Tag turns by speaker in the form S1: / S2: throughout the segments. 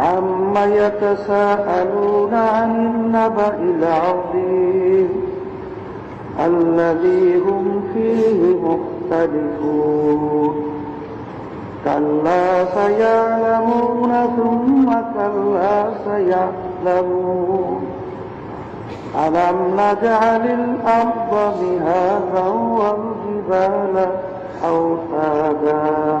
S1: عم يتساءلون عن النبأ العظيم الذي هم فيه مختلفون كلا سيعلمون ثم كلا سيعلمون ألم نجعل الأرض مهادا والجبال أوتادا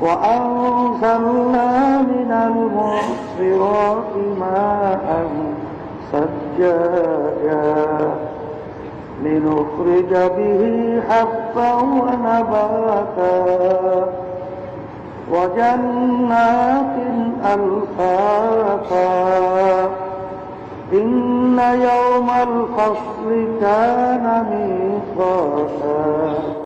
S1: وأنزلنا من المعصرات ماء سجاجا لنخرج به حبا ونباتا وجنات ألفافا. إن يوم الفصل كان ميقاتا.